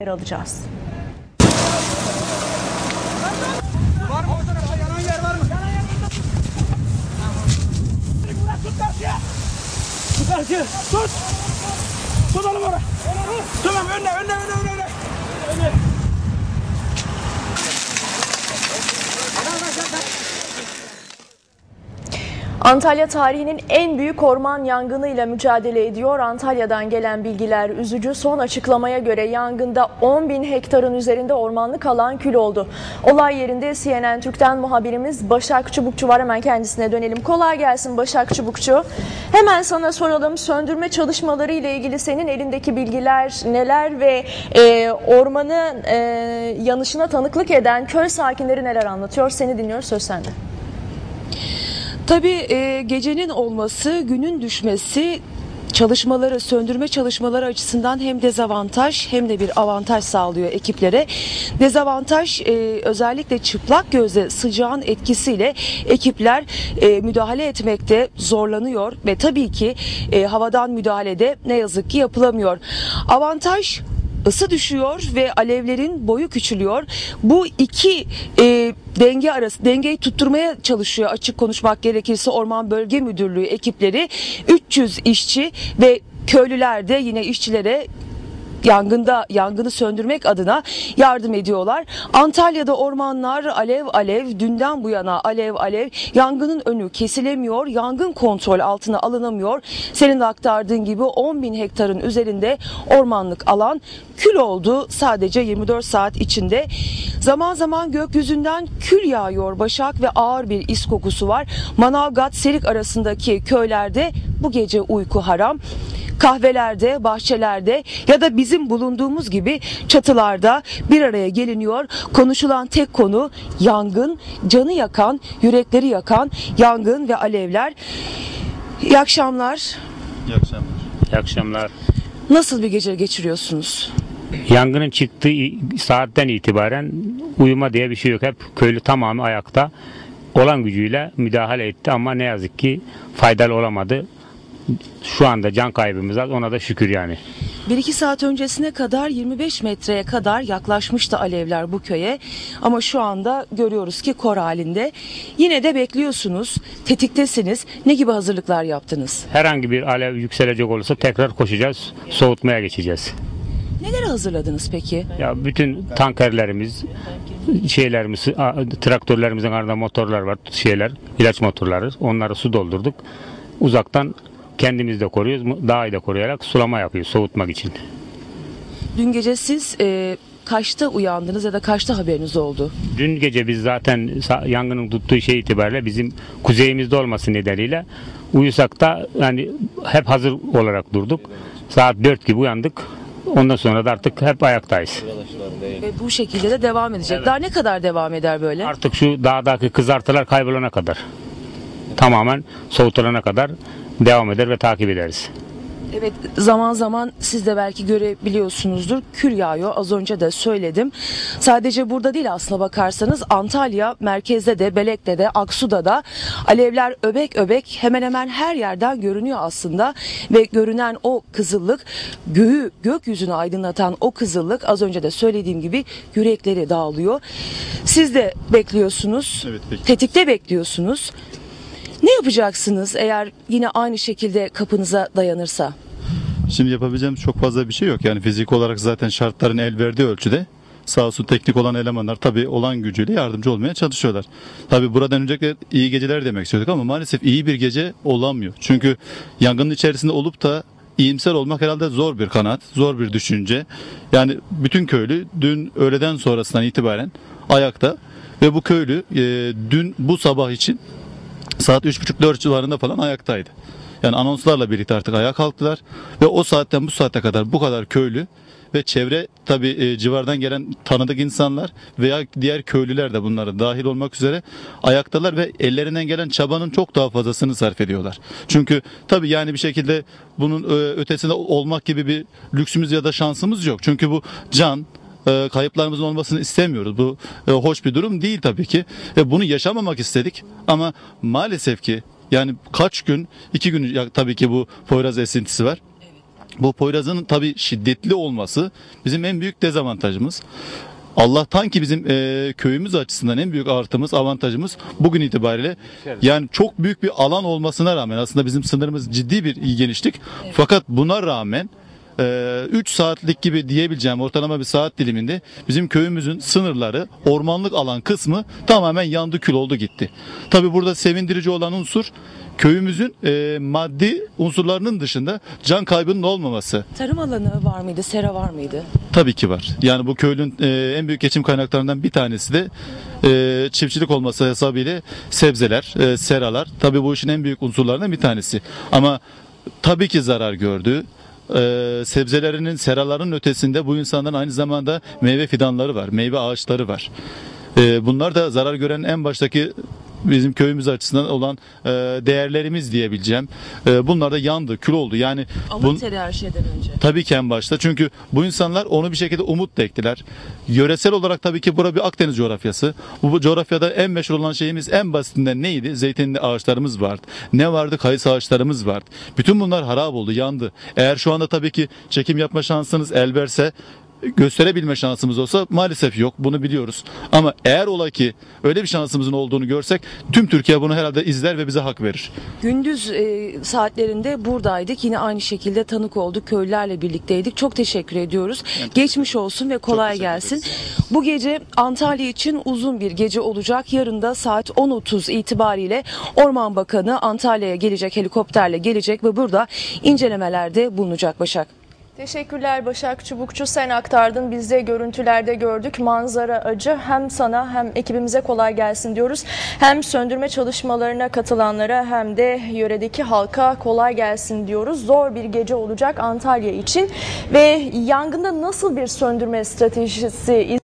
yer alacağız. Var mı o tarafta yanan yer var mı? Tut karşıya. Tut karşıya. Tut. Tut oğlum oraya. Tut oğlum önüne önüne önüne önüne. Önüne. Antalya tarihinin en büyük orman yangınıyla mücadele ediyor. Antalya'dan gelen bilgiler üzücü. Son açıklamaya göre yangında 10 bin hektarın üzerinde ormanlık alan kül oldu. Olay yerinde CNN Türk'ten muhabirimiz Başak Çubukçu var. Hemen kendisine dönelim. Kolay gelsin Başak Çubukçu. Hemen sana soralım. Söndürme çalışmaları ile ilgili senin elindeki bilgiler neler ve e, ormanın e, yanışına tanıklık eden köy sakinleri neler anlatıyor? Seni dinliyoruz. Söz sende. Tabii e, gecenin olması, günün düşmesi çalışmaları, söndürme çalışmaları açısından hem dezavantaj hem de bir avantaj sağlıyor ekiplere. Dezavantaj e, özellikle çıplak gözle sıcağın etkisiyle ekipler e, müdahale etmekte zorlanıyor ve tabii ki e, havadan müdahalede ne yazık ki yapılamıyor. Avantaj ısı düşüyor ve alevlerin boyu küçülüyor. Bu iki e, denge arası dengeyi tutturmaya çalışıyor açık konuşmak gerekirse Orman Bölge Müdürlüğü ekipleri 300 işçi ve köylüler de yine işçilere yangında yangını söndürmek adına yardım ediyorlar. Antalya'da ormanlar alev alev dünden bu yana alev alev yangının önü kesilemiyor. Yangın kontrol altına alınamıyor. Senin de aktardığın gibi 10 bin hektarın üzerinde ormanlık alan kül oldu sadece 24 saat içinde. Zaman zaman gökyüzünden kül yağıyor Başak ve ağır bir is kokusu var. Manavgat Serik arasındaki köylerde bu gece uyku haram kahvelerde, bahçelerde ya da bizim bulunduğumuz gibi çatılarda bir araya geliniyor. Konuşulan tek konu yangın, canı yakan, yürekleri yakan yangın ve alevler. İyi akşamlar. İyi akşamlar. İyi akşamlar. Nasıl bir gece geçiriyorsunuz? Yangının çıktığı saatten itibaren uyuma diye bir şey yok. Hep köylü tamamı ayakta olan gücüyle müdahale etti ama ne yazık ki faydalı olamadı. Şu anda can kaybımız az ona da şükür yani. 1-2 saat öncesine kadar 25 metreye kadar yaklaşmıştı alevler bu köye. Ama şu anda görüyoruz ki kor halinde. Yine de bekliyorsunuz, tetiktesiniz. Ne gibi hazırlıklar yaptınız? Herhangi bir alev yükselecek olursa tekrar koşacağız, soğutmaya geçeceğiz. Neler hazırladınız peki? Ya bütün tankerlerimiz, şeylerimiz, traktörlerimizin ardında motorlar var, şeyler, ilaç motorları. Onları su doldurduk. Uzaktan kendimiz de koruyoruz, daha iyi de koruyarak sulama yapıyoruz soğutmak için. Dün gece siz e, kaçta uyandınız ya da kaçta haberiniz oldu? Dün gece biz zaten yangının tuttuğu şey itibariyle bizim kuzeyimizde olması nedeniyle uyusak da yani hep hazır olarak durduk. Saat 4 gibi uyandık. Ondan sonra da artık hep ayaktayız. Ve bu şekilde de devam edecek. Daha ne kadar devam eder böyle? Artık şu dağdaki kızartılar kaybolana kadar tamamen soğutulana kadar devam eder ve takip ederiz. Evet zaman zaman siz de belki görebiliyorsunuzdur. Kül yağıyor az önce de söyledim. Sadece burada değil aslına bakarsanız Antalya merkezde de Belek'te de Aksu'da da alevler öbek öbek hemen hemen her yerden görünüyor aslında. Ve görünen o kızıllık göğü gökyüzünü aydınlatan o kızıllık az önce de söylediğim gibi yürekleri dağılıyor. Siz de bekliyorsunuz. Evet, bekliyoruz. Tetikte bekliyorsunuz. Ne yapacaksınız eğer yine aynı şekilde kapınıza dayanırsa? Şimdi yapabileceğimiz çok fazla bir şey yok. Yani fizik olarak zaten şartların el verdiği ölçüde sağ olsun teknik olan elemanlar tabii olan gücüyle yardımcı olmaya çalışıyorlar. Tabii buradan öncelikle iyi geceler demek istiyorduk ama maalesef iyi bir gece olamıyor. Çünkü yangının içerisinde olup da iyimser olmak herhalde zor bir kanaat, zor bir düşünce. Yani bütün köylü dün öğleden sonrasından itibaren ayakta ve bu köylü e, dün bu sabah için saat 3.30-4 civarında falan ayaktaydı. Yani anonslarla birlikte artık ayağa kalktılar ve o saatten bu saate kadar bu kadar köylü ve çevre tabi e, civardan gelen tanıdık insanlar veya diğer köylüler de bunlara dahil olmak üzere ayaktalar ve ellerinden gelen çabanın çok daha fazlasını sarf ediyorlar. Çünkü tabi yani bir şekilde bunun e, ötesinde olmak gibi bir lüksümüz ya da şansımız yok. Çünkü bu can, e, kayıplarımızın olmasını istemiyoruz. Bu e, hoş bir durum değil tabii ki. Ve bunu yaşamamak istedik ama maalesef ki yani kaç gün, iki gün ya, tabii ki bu Poyraz esintisi var. Bu Poyraz'ın tabii şiddetli olması bizim en büyük dezavantajımız. Allah'tan ki bizim e, köyümüz açısından en büyük artımız, avantajımız bugün itibariyle yani çok büyük bir alan olmasına rağmen aslında bizim sınırımız ciddi bir genişlik. Fakat buna rağmen 3 saatlik gibi diyebileceğim ortalama bir saat diliminde bizim köyümüzün sınırları ormanlık alan kısmı tamamen yandı kül oldu gitti. Tabi burada sevindirici olan unsur köyümüzün e, maddi unsurlarının dışında can kaybının olmaması. Tarım alanı var mıydı? Sera var mıydı? Tabii ki var. Yani bu köylün e, en büyük geçim kaynaklarından bir tanesi de e, çiftçilik olması hesabıyla sebzeler, e, seralar. Tabii bu işin en büyük unsurlarından bir tanesi. Ama tabii ki zarar gördü. E, sebzelerinin, seraların ötesinde bu insanların aynı zamanda meyve fidanları var, meyve ağaçları var. E, bunlar da zarar gören en baştaki bizim köyümüz açısından olan e, değerlerimiz diyebileceğim. E, bunlar da yandı, kül oldu. Yani teri her şeyden önce. Tabii ki en başta. Çünkü bu insanlar onu bir şekilde umut da ektiler. Yöresel olarak tabii ki bura bir Akdeniz coğrafyası. Bu, bu coğrafyada en meşhur olan şeyimiz en basitinden neydi? Zeytinli ağaçlarımız vardı. Ne vardı? Kayısı ağaçlarımız vardı. Bütün bunlar harap oldu, yandı. Eğer şu anda tabii ki çekim yapma şansınız el verse gösterebilme şansımız olsa maalesef yok bunu biliyoruz. Ama eğer ola ki öyle bir şansımızın olduğunu görsek tüm Türkiye bunu herhalde izler ve bize hak verir. Gündüz e, saatlerinde buradaydık. Yine aynı şekilde tanık olduk. Köylülerle birlikteydik. Çok teşekkür ediyoruz. Geçmiş olsun ve kolay gelsin. Bu gece Antalya için uzun bir gece olacak. Yarın da saat 10.30 itibariyle Orman Bakanı Antalya'ya gelecek helikopterle gelecek ve burada incelemelerde bulunacak Başak. Teşekkürler Başak Çubukçu. Sen aktardın. Biz de görüntülerde gördük. Manzara acı. Hem sana hem ekibimize kolay gelsin diyoruz. Hem söndürme çalışmalarına katılanlara hem de yöredeki halka kolay gelsin diyoruz. Zor bir gece olacak Antalya için. Ve yangında nasıl bir söndürme stratejisi